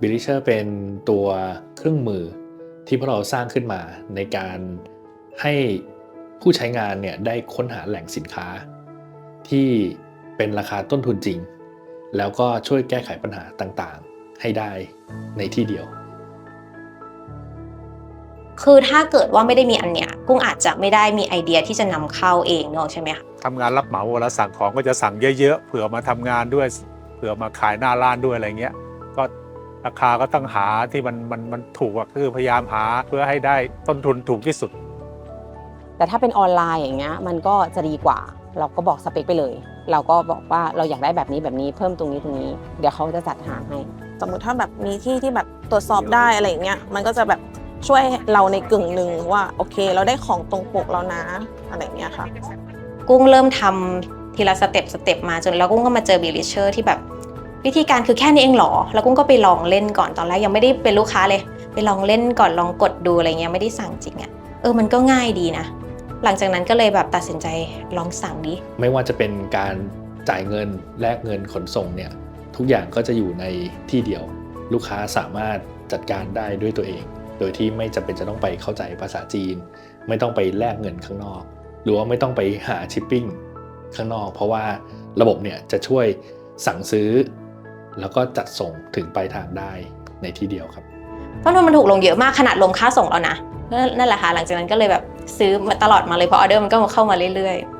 b i l l i s h e r เป็นตัวเครื่องมือที่พวกเราสร้างขึ้นมาในการให้ผู้ใช้งานเนี่ยได้ค้นหาแหล่งสินค้า ที่เป็นราคาต้นทุนจริง แล้วก็ช่วยแก้ไขปัญหาต่างๆ ให้ได้ในที่เดียว คือถ้าเกิดว่าไม่ได้มีอันเนี้ยกุ้งอาจจะไม่ได้มีไอเดียที่จะนำเข้าเองเนอะใช่ไหมคะ ทำงานรับเหมาเวลาสั่งของก็จะสั่งเยอะๆ เผื่อมาทำงานด้วย เผื่อมาขายหน้าร้านด้วยอะไรเงี้ย ก็ ราคาก็ต้องหาที่มันมันมันถูกอะคือพยายามหาเพื่อให้ได้ต้นทุนถูกที่สุด แต่ถ้าเป็นออนไลน์อย่างเงี้ยมันก็จะดีกว่า เราก็บอกสเปคไปเลย เราก็บอกว่าเราอยากได้แบบนี้แบบนี้เพิ่มตรงนี้ตรงนี้ เดี๋ยวเขาจะจัดหาให้ สมมติถ้าแบบมีที่ที่แบบตรวจสอบได้อะไรอย่างเงี้ยมันก็จะแบบช่วยเราในกึ่งหนึ่งว่าโอเค เราได้ของตรงปกแล้วนะอะไรอย่างเงี้ยค่ะ กุ้งเริ่มทำทีละสเต็ปสเต็ปมาจนแล้วกุ้งก็มาเจอบิลิเชอร์ที่แบบ วิธีการคือแค่นี้เองเหรอ แล้วกุ้งก็ไปลองเล่นก่อนตอนแรกยังไม่ได้เป็นลูกค้าเลย ไปลองเล่นก่อนลองกดดูอะไรเงี้ยไม่ได้สั่งจริงอะ่ะเออมันก็ง่ายดีนะ หลังจากนั้นก็เลยแบบตัดสินใจลองสั่งดิไม่ว่าจะเป็นการจ่ายเงินแลกเงินขนส่งเนี่ยทุกอย่างก็จะอยู่ในที่เดียว ลูกค้าสามารถจัดการได้ด้วยตัวเอง โดยที่ไม่จำเป็นจะต้องไปเข้าใจภาษาจีน ไม่ต้องไปแลกเงินข้างนอก หรือว่าไม่ต้องไปหาชิปปิ้งข้างนอก เพราะว่าระบบเนี่ยจะช่วยสั่งซื้อ แล้วก็จัดส่งถึงปลายทางได้ในที่เดียวครับ ต้นทุนมันถูกลงเยอะมากขนาดรวมค่าส่งแล้วนะนั่นนั่นแหละค่ะหลังจากนั้นก็เลยแบบซื้อมาตลอดมาเลยเพราะออเดอร์มันก็เข้ามาเรื่อยๆ